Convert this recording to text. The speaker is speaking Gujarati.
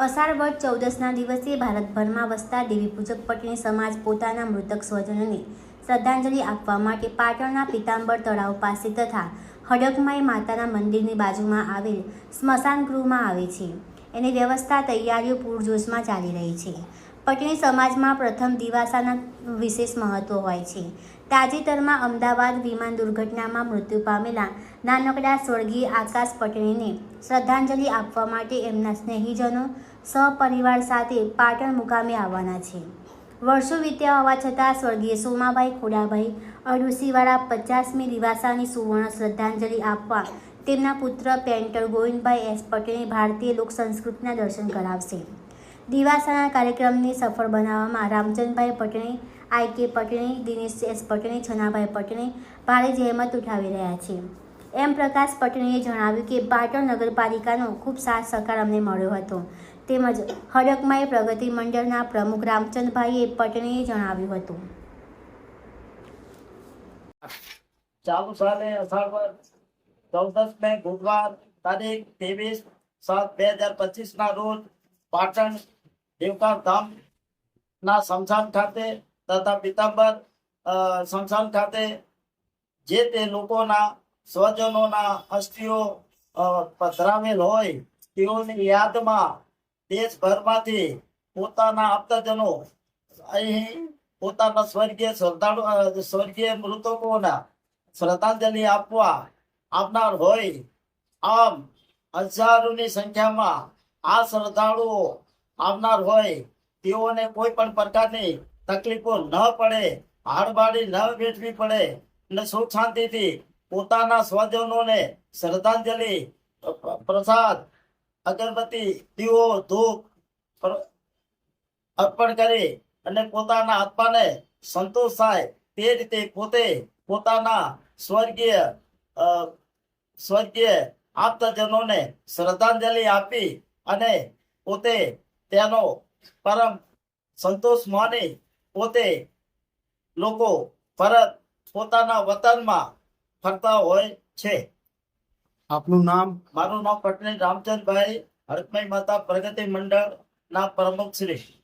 અષાઢ વદ ચૌદસના દિવસે ભારતભરમાં વસતા દેવી પૂજક સમાજ પોતાના મૃતક સ્વજનોને શ્રદ્ધાંજલિ આપવા માટે પાટણના પિતાંબર તળાવ પાસે તથા હડકમાઈ માતાના મંદિરની બાજુમાં આવેલ સ્મશાન ગૃહમાં આવે છે. એની વ્યવસ્થા તૈયારીઓ પૂરજોશમાં ચાલી રહી છે. પટણી સમાજમાં પ્રથમ દિવાસાના વિશેષ મહત્વ હોય છે. તાજેતરમાં અમદાવાદ વિમાન દુર્ઘટનામાં મૃત્યુ પામેલા નાનકડા સ્વર્ગીય આકાશ પટણીને શ્રદ્ધાંજલિ આપવા માટે એમના સ્નેહીજનો સહપરિવાર સાથે પાટણ મુકામે આવવાના છે. વર્ષો વીત્યા હોવા છતાં સ્વર્ગીય સોમાભાઈ ખોડાભાઈ અડુસીવાળા પચાસમી દિવાસાની સુવર્ણ શ્રદ્ધાંજલિ આપવા તેમના પુત્ર પેન્ટર ગોવિંદભાઈ એસ પટેલે ભારતીય લોક સંસ્કૃતિના દર્શન કરાવશે. દિવાસાના કાર્યક્રમને સફળ બનાવવામાં Ramchandbhai Patni, I K Patni, Dinesh S Patni, Chhanabhai Patni ભારે જહેમત ઉઠાવી રહ્યા છે. એમ પ્રકાશ પટણીએ જણાવ્યું કે પાટણ નગરપાલિકાનો ખૂબ સાથ સહકાર અમને મળ્યો હતો. તેમજ હડકમાઈ પ્રગતિ મંડળના પ્રમુખ રામચંદભાઈએ પટણીએ જણાવ્યું હતું. ચાલુ સાલે અષાઢ ચૌદસ મે ગુરુવાર તારીખ ત્રેવીસ સાત બે હજાર પચીસ ના રોજ પાટણ દેવકા ધામ ના સ્મશાન ખાતે તથા પિતાંબર સ્મશાન ખાતે જે તે લોકોના સ્વજનોના અસ્થિઓ પધરાવેલ હોય, તેઓની યાદમાં દેશભરમાંથી પોતાના આપતાજનો અહીં પોતાના સ્વર્ગીય શ્રદ્ધાળુ સ્વર્ગીય મૃતકોના શ્રદ્ધાંજલિ આપવા આપનાર હોય. આમ હજારોની સંખ્યામાં આ શ્રદ્ધાળુઓ આવનાર હોય, તેઓને કોઈ પણ પ્રકારની તકલીફો ન પડે, હાડબાડી ન વેઠવી પડે અને સુખ શાંતિથી પોતાના સ્વજનોને શ્રદ્ધાંજલિ, પ્રસાદ, અગરબત્તી, દીવો, ધૂપ અર્પણ કરી અને પોતાના આત્માને સંતોષ થાય તે રીતે પોતે પોતાના સ્વર્ગીય સ્વર્ગીય આપતજનોને શ્રદ્ધાંજલિ આપી અને પોતે તેનો પરમ સંતોષ માની પોતે લોકો પરત પોતાના વતનમાં ફરતા હોય છે. આપનું નામ? મારું નામ પટણી રામચંદભાઈ હરકમય માતા પ્રગતિ મંડળ ના પ્રમુખ શ્રી.